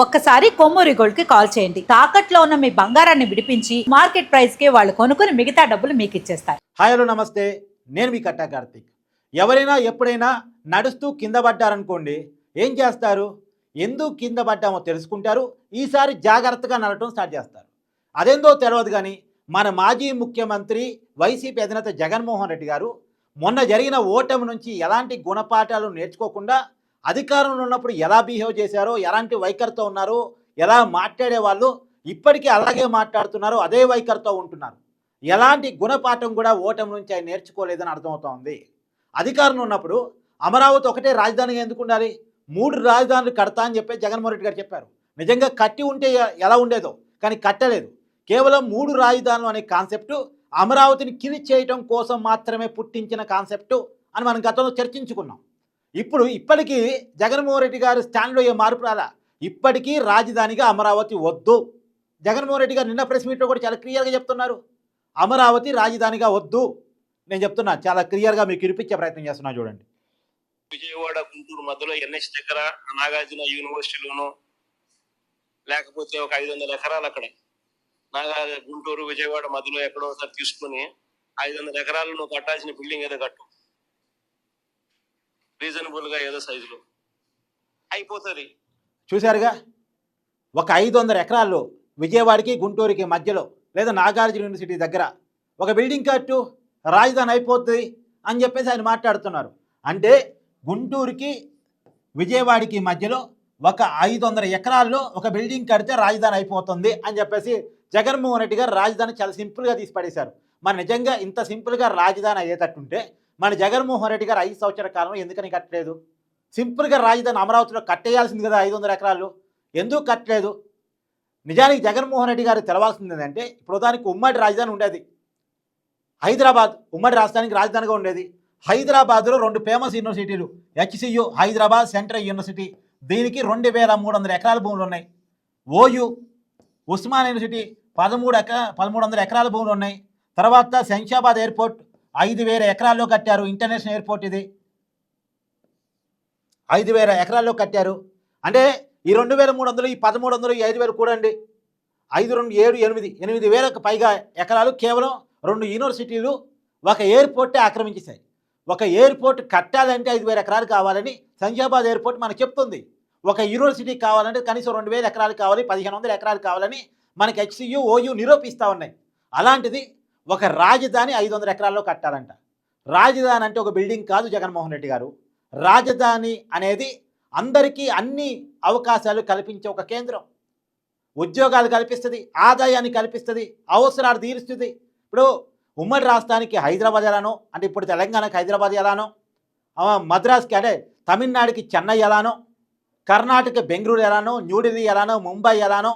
ఒక్కసారి కొమ్మూరి గోల్డ్కి కాల్ చేయండి. తాకట్లో ఉన్న మీ బంగారాన్ని విడిపించి మార్కెట్ ప్రైస్కి వాళ్ళు కొనుక్కుని మిగతా డబ్బులు మీకు ఇచ్చేస్తారు. హాయ్ హలో నమస్తే. నేను మీ కట్టా కార్తీక్. ఎవరైనా ఎప్పుడైనా నడుస్తూ కింద పడ్డారనుకోండి ఏం చేస్తారు? ఎందుకు కింద పడ్డామో తెలుసుకుంటారు. ఈసారి జాగ్రత్తగా నడటం స్టార్ట్ చేస్తారు. అదేందో తెలియదు కానీ మన మాజీ ముఖ్యమంత్రి వైసీపీ అధినేత జగన్మోహన్ రెడ్డి గారు మొన్న జరిగిన ఓటమి నుంచి ఎలాంటి గుణపాఠాలు నేర్చుకోకుండా అధికారంలో ఉన్నప్పుడు ఎలా బిహేవ్ చేశారో ఎలాంటి వైఖరితో ఉన్నారో ఎలా మాట్లాడే వాళ్ళు ఇప్పటికీ అలాగే మాట్లాడుతున్నారు అదే వైఖరితో ఉంటున్నారు. ఎలాంటి గుణపాఠం కూడా ఓటమి నుంచి ఆయన నేర్చుకోలేదని అర్థమవుతోంది. అధికారంలో ఉన్నప్పుడు అమరావతి ఒకటే రాజధానిగా ఎందుకు ఉండాలి? మూడు రాజధానులు కడతా అని చెప్పి జగన్మోహన్ రెడ్డి గారు చెప్పారు. నిజంగా కట్టి ఉంటే ఎలా ఉండేదో కానీ కట్టలేదు. కేవలం మూడు రాజధానులు అనే కాన్సెప్టు అమరావతిని కిలి చేయటం కోసం మాత్రమే పుట్టించిన కాన్సెప్టు అని మనం గతంలో చర్చించుకున్నాం. ఇప్పుడు ఇప్పటికీ జగన్మోహన్ రెడ్డి గారు స్టాండ్లో ఏ మార్పు రాలా? ఇప్పటికీ రాజధానిగా అమరావతి వద్దు. జగన్మోహన్ రెడ్డి గారు నిన్న ప్రెస్ మీట్లో కూడా చాలా క్లియర్గా చెప్తున్నారు. అమరావతి రాజధానిగా వద్దు. నేను చెప్తున్నా చాలా క్లియర్గా మీకు వినిపించే ప్రయత్నం చేస్తున్నా చూడండి. విజయవాడ గుంటూరు మధ్యలో ఎన్హెచ్ దగ్గర నాగార్జున యూనివర్సిటీలోను లేకపోతే ఒక ఐదు వందల ఎకరాలు అక్కడ. నాగా గుంటూరు విజయవాడ మధ్యలో ఎక్కడో ఒకసారి తీసుకుని ఐదు వందల ఎకరాలు నువ్వు కట్టాల్సిన బిల్డింగ్ ఏదో కట్టు. రీజనబుల్గా ఏదో సైజులో అయిపోతుంది. చూశారుగా? ఒక ఐదు వందల ఎకరాల్లో విజయవాడకి గుంటూరుకి మధ్యలో లేదా నాగార్జున యూనివర్సిటీ దగ్గర ఒక బిల్డింగ్ కట్టు రాజధాని అయిపోతుంది అని చెప్పేసి ఆయన మాట్లాడుతున్నారు. అంటే గుంటూరుకి విజయవాడకి మధ్యలో ఒక ఐదు వందల ఎకరాల్లో ఒక బిల్డింగ్ కడితే రాజధాని అయిపోతుంది అని చెప్పేసి జగన్మోహన్ రెడ్డి గారు రాజధాని చాలా సింపుల్గా తీసి పడేశారు మరి నిజంగా ఇంత సింపుల్గా రాజధాని అయ్యేటట్టుంటే మన జగన్మోహన్ రెడ్డి గారు ఐదు సంవత్సరాల కాలంలో ఎందుకని కట్టలేదు? సింపుల్గా రాజధాని అమరావతిలో కట్టేయాల్సింది కదా ఐదు వందల ఎకరాలు. ఎందుకు కట్టలేదు? నిజానికి జగన్మోహన్ రెడ్డి గారు తెలవాల్సింది ఏంటంటే ఇప్పుడు దానికి ఉమ్మడి రాజధాని ఉండేది. హైదరాబాద్ ఉమ్మడి రాజధానికి రాజధానిగా ఉండేది. హైదరాబాద్లో రెండు ఫేమస్ యూనివర్సిటీలు హెచ్సియు హైదరాబాద్ సెంట్రల్ యూనివర్సిటీ. దీనికి రెండు వేల మూడు వందల ఎకరాల భూములు ఉన్నాయి. ఓయు ఉస్మాన్ యూనివర్సిటీ పదమూడు ఎకరా పదమూడు వందల ఎకరాల భూములు ఉన్నాయి. తర్వాత శంషాబాద్ ఎయిర్పోర్ట్ ఐదు వేల ఎకరాల్లో కట్టారు ఇంటర్నేషనల్ ఎయిర్పోర్ట్ ఇది. ఐదు వేల ఎకరాల్లో కట్టారు. అంటే ఈ రెండు వేల మూడు వందలు ఈ పదమూడు వందలు ఈ ఐదు వేలు కూడండి. ఐదు రెండు ఏడు ఎనిమిది ఎనిమిది వేలకు పైగా ఎకరాలు కేవలం రెండు యూనివర్సిటీలు ఒక ఎయిర్పోర్టే ఆక్రమించేశాయి. ఒక ఎయిర్పోర్ట్ కట్టాలంటే ఐదు వేల ఎకరాలు కావాలని సంజాబాద్ ఎయిర్పోర్ట్ మనకు చెప్తుంది. ఒక యూనివర్సిటీ కావాలంటే కనీసం రెండు వేల ఎకరాలు కావాలి పదిహేను వందల ఎకరాలు కావాలని మనకి హెచ్సియు ఓయూ నిరూపిస్తూ ఉన్నాయి. అలాంటిది ఒక రాజధాని ఐదు వందల ఎకరాల్లో కట్టాలంట. రాజధాని అంటే ఒక బిల్డింగ్ కాదు జగన్మోహన్ రెడ్డి గారు. రాజధాని అనేది అందరికీ అన్ని అవకాశాలు కల్పించే ఒక కేంద్రం. ఉద్యోగాలు కల్పిస్తుంది ఆదాయాన్ని కల్పిస్తుంది అవసరాలు తీరుస్తుంది. ఇప్పుడు ఉమ్మడి రాష్ట్రానికి హైదరాబాద్ ఎలానో అంటే ఇప్పుడు తెలంగాణకి హైదరాబాద్ ఎలానో మద్రాస్కి అంటే తమిళనాడుకి చెన్నై ఎలానో కర్ణాటక బెంగళూరు ఎలానో న్యూఢిల్లీ ఎలానో ముంబై ఎలానో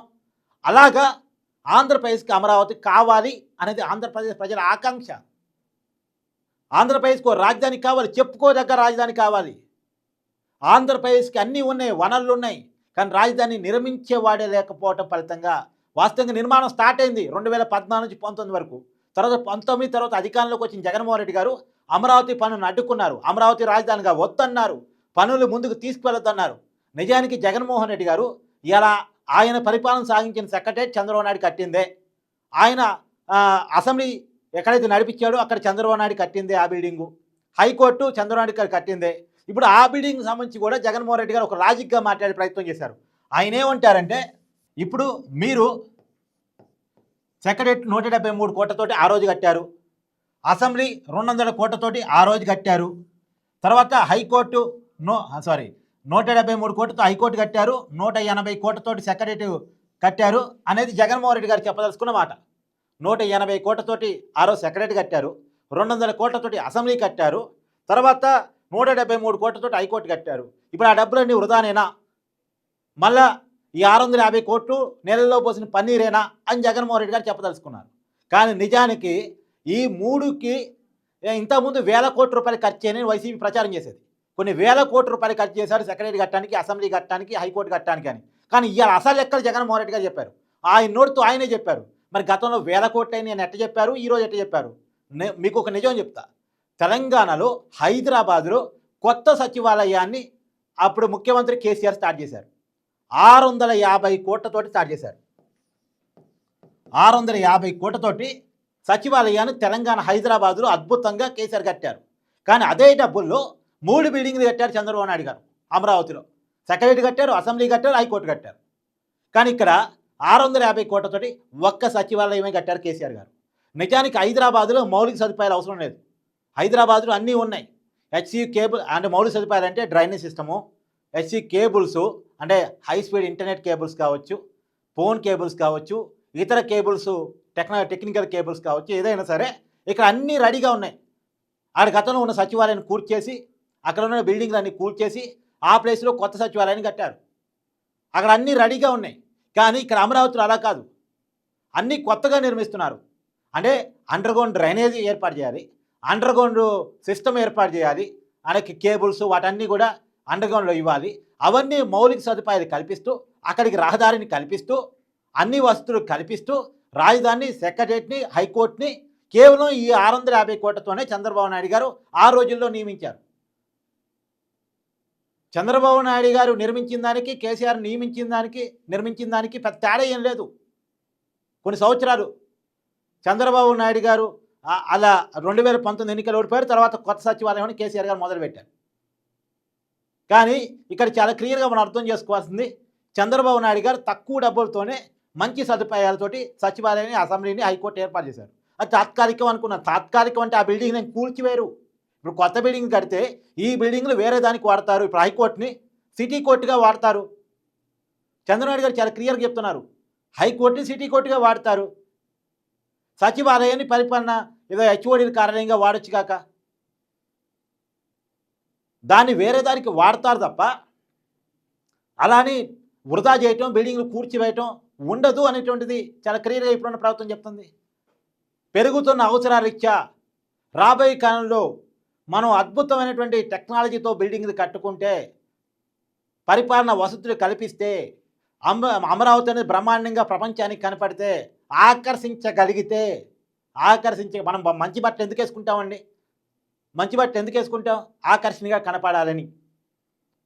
అలాగా ఆంధ్రప్రదేశ్కి అమరావతి కావాలి అనేది ఆంధ్రప్రదేశ్ ప్రజల ఆకాంక్ష. ఆంధ్రప్రదేశ్కు రాజధాని కావాలి చెప్పుకోదగ్గ రాజధాని కావాలి. ఆంధ్రప్రదేశ్కి అన్నీ ఉన్నాయి వనరులు ఉన్నాయి కానీ రాజధాని నిర్మించేవాడే లేకపోవటం ఫలితంగా వాస్తవంగా నిర్మాణం స్టార్ట్ అయింది రెండు వేల పద్నాలుగు నుంచి పంతొమ్మిది వరకు. తర్వాత పంతొమ్మిది తర్వాత అధికారంలోకి వచ్చిన జగన్మోహన్ రెడ్డి గారు అమరావతి పనులను అడ్డుకున్నారు. అమరావతి రాజధానిగా వద్దన్నారు పనులు ముందుకు తీసుకువెళ్ళొద్దన్నారు నిజానికి జగన్మోహన్ రెడ్డి గారు ఇలా ఆయన పరిపాలన సాగించిన సెక్రటరేట్ చంద్రబాబు నాయుడు కట్టిందే. ఆయన అసెంబ్లీ ఎక్కడైతే నడిపించాడో అక్కడ చంద్రబాబు నాయుడు కట్టిందే ఆ building. High court Chandrababu Naidu కట్టిందే. ఇప్పుడు ఆ బిల్డింగ్ సంబంధించి కూడా జగన్మోహన్ రెడ్డి గారు ఒక లాజిక్గా మాట్లాడే ప్రయత్నం చేశారు. ఆయన ఏమంటారంటే ఇప్పుడు మీరు సెక్రటరేట్ నూట డెబ్బై మూడు కోట్లతోటి ఆ రోజు కట్టారు. అసెంబ్లీ రెండు వందల కోట్లతోటి ఆ రోజు కట్టారు. తర్వాత హైకోర్టు నో సారీ నూట డెబ్బై మూడు కోట్లతో హైకోర్టు కట్టారు నూట ఎనభై కోట్లతోటి సెక్రటరీ కట్టారు అనేది జగన్మోహన్ రెడ్డి గారు చెప్పదలుచుకున్న మాట. నూట ఎనభై కోట్లతోటి ఆరో సెక్రటరీ కట్టారు రెండు వందల కోట్లతోటి అసెంబ్లీ కట్టారు తర్వాత నూట డెబ్బై మూడు కోట్లతోటి హైకోర్టు కట్టారు. ఇప్పుడు ఆ డబ్బులన్నీ వృధానేనా? మళ్ళా ఈ ఆరు వందల యాభై కోట్లు నెలల్లో పోసిన పన్నీరేనా అని జగన్మోహన్ రెడ్డి గారు చెప్పదలుచుకున్నారు. కానీ నిజానికి ఈ మూడుకి ఇంతకుముందు వేల కోట్ల రూపాయలు ఖర్చు చేయని వైసీపీ ప్రచారం చేసేది. కొన్ని వేల కోట్ల రూపాయలు ఖర్చు చేశారు సెక్రటరీ కట్టడానికి అసెంబ్లీ కట్టడానికి హైకోర్టు కట్టడానికి అని. కానీ ఇవాళ అసలు ఎక్కడ జగన్మోహన్ రెడ్డి గారు చెప్పారు. ఆయన నోటితో ఆయనే చెప్పారు. మరి గతంలో వేల కోట్లు అని నేను ఎట్ట చెప్పారు? ఈరోజు ఎట్ట చెప్పారు? మీకు ఒక నిజం చెప్తా. తెలంగాణలో హైదరాబాద్లో కొత్త సచివాలయాన్ని అప్పుడు ముఖ్యమంత్రి కేసీఆర్ స్టార్ట్ చేశారు. ఆరు వందల యాభై కోట్లతోటి స్టార్ట్ చేశారు. ఆరు వందల యాభై కోట్లతోటి సచివాలయాన్ని తెలంగాణ హైదరాబాదులో అద్భుతంగా కేసీఆర్ కట్టారు. కానీ అదే డబ్బుల్లో మూడు బిల్డింగ్లు కట్టారు చంద్రబాబు నాయుడు గారు అమరావతిలో. సెక్రటరీ కట్టారు అసెంబ్లీ కట్టారు హైకోర్టు కట్టారు. కానీ ఇక్కడ ఆరు వందల యాభై కోట్లతోటి ఒక్క సచివాలయమే కట్టారు కేసీఆర్ గారు. నిజానికి హైదరాబాదులో మౌలిక సదుపాయాలు అవసరం లేదు. హైదరాబాద్లో అన్నీ ఉన్నాయి. హెచ్సి కేబుల్ అంటే మౌలిక సదుపాయాలు అంటే డ్రైనేజ్ సిస్టము హెచ్సి కేబుల్స్ అంటే హై స్పీడ్ ఇంటర్నెట్ కేబుల్స్ కావచ్చు ఫోన్ కేబుల్స్ కావచ్చు ఇతర కేబుల్స్ టెక్న టెక్నికల్ కేబుల్స్ కావచ్చు ఏదైనా సరే ఇక్కడ అన్నీ రెడీగా ఉన్నాయి. ఆడ గతంలో ఉన్న సచివాలయాన్ని కూర్చేసి అక్కడ ఉన్న బిల్డింగ్లు అన్ని కూల్చేసి ఆ ప్లేస్లో కొత్త సచివాలయాన్ని కట్టారు. అక్కడ అన్నీ రెడీగా ఉన్నాయి. కానీ ఇక్కడ అమరావతిలో అలా కాదు. అన్నీ కొత్తగా నిర్మిస్తున్నారు. అంటే అండర్గ్రౌండ్ డ్రైనేజీ ఏర్పాటు చేయాలి. అండర్గ్రౌండ్ సిస్టమ్ ఏర్పాటు చేయాలి. అలాగే కేబుల్స్ వాటన్నీ కూడా అండర్గ్రౌండ్లో ఇవ్వాలి. అవన్నీ మౌలిక సదుపాయాలు కల్పిస్తూ అక్కడికి రహదారిని కల్పిస్తూ అన్ని వసతులు కల్పిస్తూ రాజధాని సెక్రటరేట్ని హైకోర్టుని కేవలం ఈ ఆరు వందల యాభై కోట్లతోనే చంద్రబాబు నాయుడు గారు ఆ రోజుల్లో నియమించారు. చంద్రబాబు నాయుడు గారు నిర్మించిన దానికి కేసీఆర్ నియమించిన దానికి నిర్మించిన దానికి పెద్ద తేడా ఏం లేదు. కొన్ని సంవత్సరాలు చంద్రబాబు నాయుడు గారు అలా రెండు వేల పంతొమ్మిది ఎన్నికలు ఓడిపోయారు తర్వాత కొత్త సచివాలయం కేసీఆర్ గారు మొదలుపెట్టారు. కానీ ఇక్కడ చాలా క్లియర్గా మనం అర్థం చేసుకోవాల్సింది చంద్రబాబు నాయుడు గారు తక్కువ డబ్బులతోనే మంచి సదుపాయాలతోటి సచివాలయాన్ని అసెంబ్లీని హైకోర్టు ఏర్పాటు చేశారు. అది తాత్కాలికం అనుకున్న తాత్కాలికం అంటే ఆ బిల్డింగ్ నేను కూల్చివేరు ఇప్పుడు కొత్త బిల్డింగ్ కడితే ఈ బిల్డింగ్లు వేరే దానికి వాడతారు. ఇప్పుడు హైకోర్టుని సిటీ కోర్టుగా వాడతారు. చంద్రబాబు గారు చాలా క్లియర్గా చెప్తున్నారు. హైకోర్టుని సిటీ కోర్టుగా వాడతారు. సచివాలయాన్ని పరిపాలన ఏదో హెచ్ఓడి కార్యాలయంగా వాడొచ్చు కాక. దాన్ని వేరే దానికి వాడతారు తప్ప అలానే వృధా చేయటం బిల్డింగ్లు కూర్చివేయటం ఉండదు అనేటువంటిది చాలా క్లియర్గా ఇప్పుడున్న ప్రభుత్వం చెప్తుంది. పెరుగుతున్న అవసరాల రీత్యా రాబోయే కాలంలో మనం అద్భుతమైనటువంటి టెక్నాలజీతో బిల్డింగ్లు కట్టుకుంటే పరిపాలన వసతులు కల్పిస్తే అమ అమరావతి అనేది బ్రహ్మాండంగా ప్రపంచానికి కనపడితే ఆకర్షించగలిగితే ఆకర్షించ మనం మంచి బట్టలు ఎందుకు వేసుకుంటామండి? మంచి బట్టలు ఎందుకు వేసుకుంటాం? ఆకర్షణగా కనపడాలని.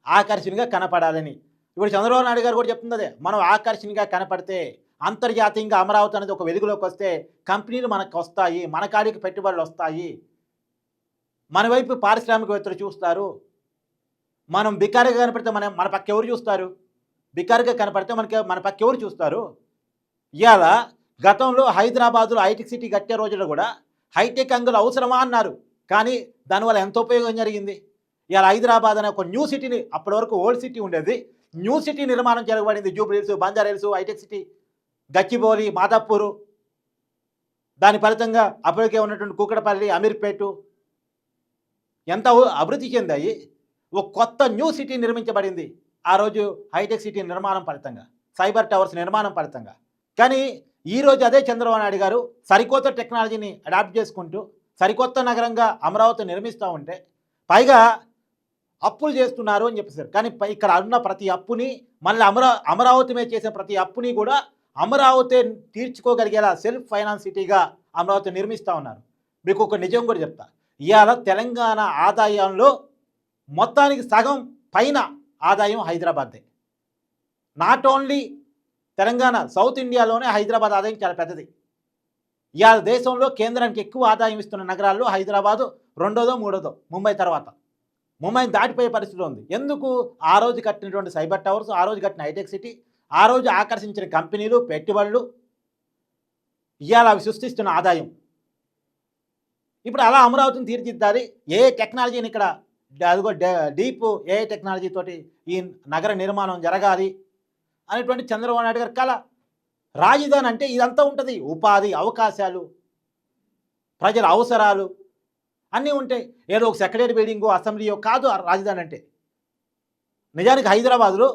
ఆకర్షణగా కనపడాలని. ఇప్పుడు చంద్రబాబు నాయుడు గారు కూడా చెప్తుంది అదే మనం ఆకర్షణగా కనపడితే అంతర్జాతీయంగా అమరావతి అనేది ఒక వెలుగులోకి వస్తే కంపెనీలు మనకు వస్తాయి మన కాడికి పెట్టుబడులు వస్తాయి మన వైపు పారిశ్రామికవేత్తలు చూస్తారు. మనం బికారిగా కనపడితే మన మన పక్క ఎవరు చూస్తారు? బికారిగా కనపడితే మనకి మన పక్క ఎవరు చూస్తారు? ఇవాళ గతంలో హైదరాబాదులో హైటెక్ సిటీ కట్టే రోజుల్లో కూడా హైటెక్ అంగులు అవసరమా అన్నారు. కానీ దానివల్ల ఎంత ఉపయోగం జరిగింది? ఇవాళ హైదరాబాద్ అనే ఒక న్యూ సిటీని అప్పటి వరకు ఓల్డ్ సిటీ ఉండేది. న్యూ సిటీ నిర్మాణం జరగబడింది. Jubilee Hills Banjara Hitec city Gachibowli Madhapur. దాని ఫలితంగా అప్పటికే ఉన్నటువంటి కూకటపల్లి అమీర్పేటు ఎంత అభివృద్ధి చెందాయి? ఒక కొత్త న్యూ సిటీ నిర్మించబడింది. ఆ రోజు హైటెక్ సిటీ నిర్మాణం ఫలితంగా సైబర్ టవర్స్ నిర్మాణం ఫలితంగా. కానీ ఈరోజు అదే చంద్రబాబు నాయుడు గారు సరికొత్త టెక్నాలజీని అడాప్ట్ చేసుకుంటూ సరికొత్త నగరంగా అమరావతి నిర్మిస్తూ ఉంటే పైగా అప్పులు చేస్తున్నారు అని చెప్పేసారు. కానీ పై- ఇక్కడ ఉన్న ప్రతి అప్పుని మళ్ళీ అమరా అమరావతి మీద చేసే ప్రతి అప్పుని కూడా అమరావతి తీర్చుకోగలిగేలా సెల్ఫ్ ఫైనాన్స్ సిటీగా అమరావతి నిర్మిస్తూ ఉన్నారు. మీకు ఒక నిజం కూడా చెప్తా. ఇవాళ తెలంగాణ ఆదాయంలో మొత్తానికి సగం పైన ఆదాయం హైదరాబాద్దే. నాట్ ఓన్లీ తెలంగాణ సౌత్ ఇండియాలోనే హైదరాబాద్ ఆదాయం చాలా పెద్దది. ఇవాళ దేశంలో కేంద్రానికి ఎక్కువ ఆదాయం ఇస్తున్న నగరాల్లో హైదరాబాదు రెండోదో మూడోదో ముంబై తర్వాత. ముంబైని దాటిపోయే పరిస్థితి ఉంది. ఎందుకు? ఆ రోజు కట్టినటువంటి సైబర్ టవర్స్ ఆ రోజు కట్టిన హైటెక్ సిటీ ఆ రోజు ఆకర్షించిన కంపెనీలు పెట్టుబడులు ఇవాళ అవి సృష్టిస్తున్న ఆదాయం. ఇప్పుడు అలా అమరావతిని తీర్చిదిద్దాలి. ఏ టెక్నాలజీని ఇక్కడ అదిగో డీప్ ఏ టెక్నాలజీ తోటి ఈ నగర నిర్మాణం జరగాలి అనేటువంటి చంద్రబాబు నాయుడు గారి కళ రాజధాని అంటే ఇదంతా ఉంటుంది. ఉపాధి అవకాశాలు ప్రజల అవసరాలు అన్నీ ఉంటాయి. ఏదో ఒక సెక్రటరీ బిల్డింగో అసెంబ్లీయో కాదు ఆ రాజధాని అంటే. నిజానికి హైదరాబాద్లో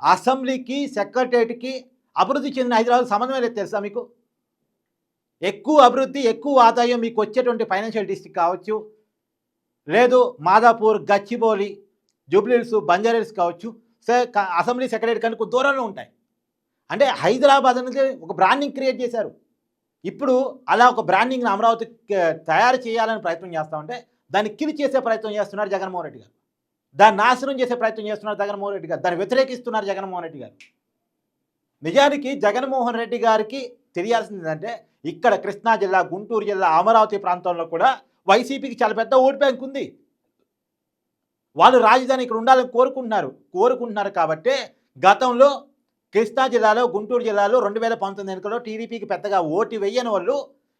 అసెంబ్లీకి సెక్రటరీకి అభివృద్ధి చెందిన హైదరాబాద్ సంబంధమే లేదు తెలుసా మీకు? ఎక్కువ అభివృద్ధి ఎక్కువ ఆదాయం మీకు వచ్చేటువంటి ఫైనాన్షియల్ డిస్ట్రిక్ట్ కావచ్చు. లేదు మాదాపూర్ గచ్చిబౌలి జూబ్లీహిల్స్ బంజారాహిల్స్ కావచ్చు. అసెంబ్లీ సెక్రటరీ కనుక దూరంలో ఉంటాయి. అంటే హైదరాబాద్ అనేది ఒక బ్రాండింగ్ క్రియేట్ చేశారు. ఇప్పుడు అలా ఒక బ్రాండింగ్ని అమరావతి తయారు చేయాలని ప్రయత్నం చేస్తామంటే దాన్ని కిల్ చేసే ప్రయత్నం చేస్తున్నారు జగన్మోహన్ రెడ్డి గారు. దాన్ని నాశనం చేసే ప్రయత్నం చేస్తున్నారు జగన్మోహన్ రెడ్డి గారు. దాన్ని వ్యతిరేకిస్తున్నారు జగన్మోహన్ రెడ్డి గారు. నిజానికి జగన్మోహన్ రెడ్డి గారికి తెలియాల్సింది ఏంటంటే ఇక్కడ కృష్ణా జిల్లా గుంటూరు జిల్లా అమరావతి ప్రాంతంలో కూడా వైసీపీకి చాలా పెద్ద ఓటు బ్యాంక్ ఉంది. వాళ్ళు రాజధాని ఇక్కడ ఉండాలని కోరుకుంటున్నారు. కోరుకుంటున్నారు కాబట్టి గతంలో కృష్ణా జిల్లాలో గుంటూరు జిల్లాలో రెండు వేల పంతొమ్మిది ఎన్నికల్లో టీడీపీకి పెద్దగా ఓటు వేయని వాళ్ళు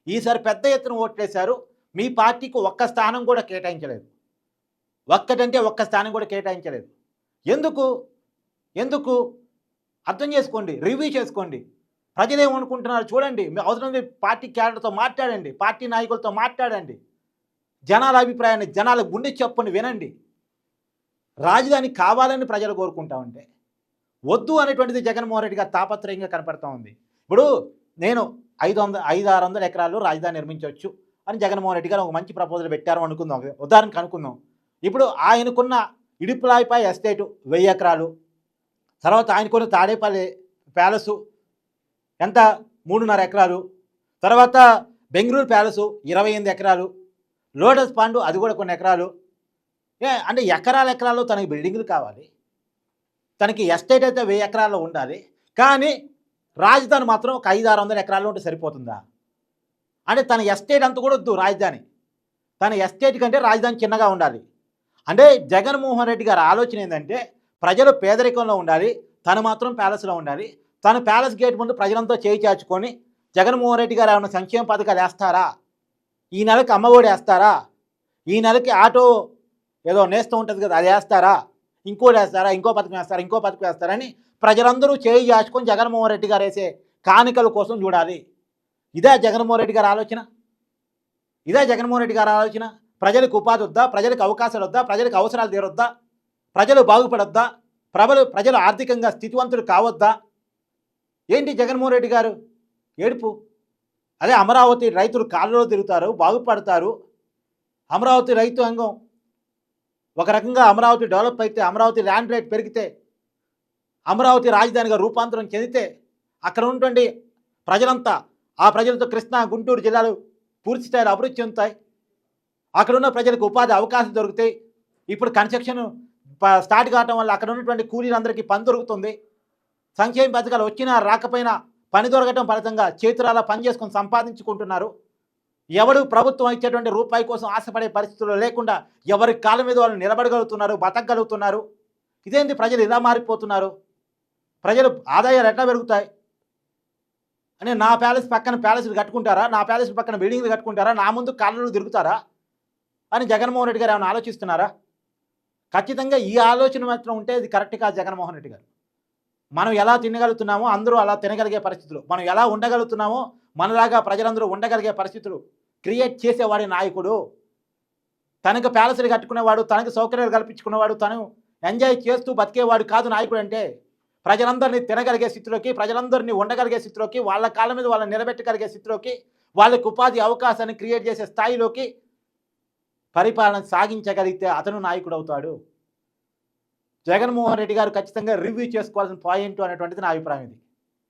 ఈసారి పెద్ద ఎత్తున ఓట్లేశారు మీ పార్టీకి ఒక్క స్థానం కూడా కేటాయించలేదు. ఒక్కటంటే ఒక్క స్థానం కూడా కేటాయించలేదు. ఎందుకు? ఎందుకు? అర్థం చేసుకోండి. రివ్యూ చేసుకోండి. ప్రజలేమనుకుంటున్నారు చూడండి. అవసరం పార్టీ క్యాడర్తో మాట్లాడండి. పార్టీ నాయకులతో మాట్లాడండి. జనాల అభిప్రాయాన్ని జనాల గుండె చెప్పుని వినండి. రాజధాని కావాలని ప్రజలు కోరుకుంటా ఉంటే. వద్దు అనేటువంటిది జగన్మోహన్ రెడ్డి గారు తాపత్రయంగా కనపడతా ఉంది. ఇప్పుడు నేను ఐదు వందల ఐదు ఆరు వందల ఎకరాలు రాజధాని నిర్మించవచ్చు అని జగన్మోహన్ రెడ్డి గారు ఒక మంచి ప్రపోజల్ పెట్టారు అనుకుందాం. ఉదాహరణకు అనుకుందాం. ఇప్పుడు ఆయనకున్న ఇడుపులాయిపై ఎస్టేటు వెయ్యి ఎకరాలు తర్వాత ఆయనకున్న తాడేపల్లి ప్యాలెసు ఎంత? మూడున్నర ఎకరాలు. తర్వాత బెంగళూరు ప్యాలెస్ ఇరవై ఎనిమిది ఎకరాలు. లోటస్ పాండు అది కూడా కొన్ని ఎకరాలు. ఏ అంటే ఎకరాల ఎకరాల్లో తనకి బిల్డింగ్లు కావాలి. తనకి ఎస్టేట్ అయితే వెయ్యి ఎకరాల్లో ఉండాలి. కానీ రాజధాని మాత్రం ఒక ఐదు ఆరు వందల ఎకరాల్లో ఉంటే సరిపోతుందా? అంటే తన ఎస్టేట్ అంతా కూడా వద్దు రాజధాని. తన ఎస్టేట్ కంటే రాజధాని చిన్నగా ఉండాలి. అంటే జగన్మోహన్ రెడ్డి గారి ఆలోచన ఏంటంటే ప్రజలు పేదరికంలో ఉండాలి తను మాత్రం ప్యాలెస్లో ఉండాలి. తను ప్యాలెస్ గేట్ ముందు ప్రజలంతా చేయి చాచుకొని జగన్మోహన్ రెడ్డి గారు ఏమైనా సంక్షేమ పథకాలు వేస్తారా? ఈ నెలకి అమ్మఒడి వేస్తారా? ఈ నెలకి ఆటో ఏదో నేస్తూ ఉంటుంది కదా అది వేస్తారా? ఇంకోటి వేస్తారా? ఇంకో పథకం వేస్తారా? ఇంకో పథకం వేస్తారని ప్రజలందరూ చేయి చాచుకొని జగన్మోహన్ రెడ్డి గారు వేసే కానికల కోసం చూడాలి. ఇదే జగన్మోహన్ రెడ్డి గారి ఆలోచన? ఇదే జగన్మోహన్ రెడ్డి గారి ఆలోచన? ప్రజలకు ఉపాధి వద్దా? ప్రజలకు అవకాశాలు వద్దా? ప్రజలకు అవసరాలు తీరొద్దా? ప్రజలు బాగుపడొద్దా? ప్రజలు ప్రజలు ఆర్థికంగా స్థితివంతులు కావద్దా? ఏంటి జగన్మోహన్ రెడ్డి గారు? ఏడుపు. అదే అమరావతి రైతులు కాళ్ళలో తిరుగుతారు బాగుపడతారు. అమరావతి రైతు అంగం. ఒక రకంగా అమరావతి డెవలప్ అయితే అమరావతి ల్యాండ్ రేట్ పెరిగితే అమరావతి రాజధానిగా రూపాంతరం చెందితే అక్కడ ఉన్నటువంటి ప్రజలంతా ఆ ప్రజలతో కృష్ణా గుంటూరు జిల్లాలు పూర్తి స్థాయిలో అభివృద్ధి చెందుతాయి. అక్కడ ఉన్న ప్రజలకు ఉపాధి అవకాశం దొరుకుతాయి. ఇప్పుడు కన్స్ట్రక్షన్ స్టార్ట్ కావటం వల్ల అక్కడ ఉన్నటువంటి కూలీలందరికీ పని దొరుకుతుంది. సంక్షేమ పథకాలు వచ్చినా రాకపోయినా పని దొరకటం ఫలితంగా చేతురాల పని చేసుకొని సంపాదించుకుంటున్నారు. ఎవడు ప్రభుత్వం ఇచ్చేటువంటి రూపాయి కోసం ఆశపడే పరిస్థితుల్లో లేకుండా ఎవరి కాళ్ళ మీద వాళ్ళు నిలబడగలుగుతున్నారు బతకగలుగుతున్నారు. ఇదేంటి ప్రజలు ఇలా మారిపోతున్నారు. ప్రజలు ఆదాయాలు ఎట్లా పెరుగుతాయి? అని నా ప్యాలెస్ పక్కన ప్యాలెస్లు కట్టుకుంటారా? నా ప్యాలెస్ పక్కన బిల్డింగ్లు కట్టుకుంటారా? నా ముందు కాళ్ళలో తిరుగుతారా? అని జగన్మోహన్ రెడ్డి గారు ఏమైనా ఆలోచిస్తున్నారా? ఖచ్చితంగా ఈ ఆలోచన మాత్రం ఉంటే ఇది కరెక్ట్ కాదు జగన్మోహన్ రెడ్డి గారు. మనం ఎలా తినగలుగుతున్నామో అందరూ అలా తినగలిగే పరిస్థితులు. మనం ఎలా ఉండగలుగుతున్నామో మనలాగా ప్రజలందరూ ఉండగలిగే పరిస్థితులు. క్రియేట్ చేసేవాడి నాయకుడు. తనకు ప్యాలెస్లు కట్టుకునేవాడు తనకు సౌకర్యాలు కల్పించుకునేవాడు తను ఎంజాయ్ చేస్తూ బతికేవాడు కాదు నాయకుడు అంటే. ప్రజలందరినీ తినగలిగే స్థితిలోకి ప్రజలందరినీ ఉండగలిగే స్థితిలోకి వాళ్ళ కాళ్ళ మీద వాళ్ళని నిలబెట్టగలిగే స్థితిలోకి వాళ్ళకు ఉపాధి అవకాశాన్ని క్రియేట్ చేసే స్థాయిలోకి పరిపాలన సాగించగలిగితే అతను నాయకుడు అవుతాడు. జగన్మోహన్ రెడ్డి గారు ఖచ్చితంగా రివ్యూ చేసుకోవాల్సిన పాయింట్ అనేటువంటిది నా అభిప్రాయం ఇది.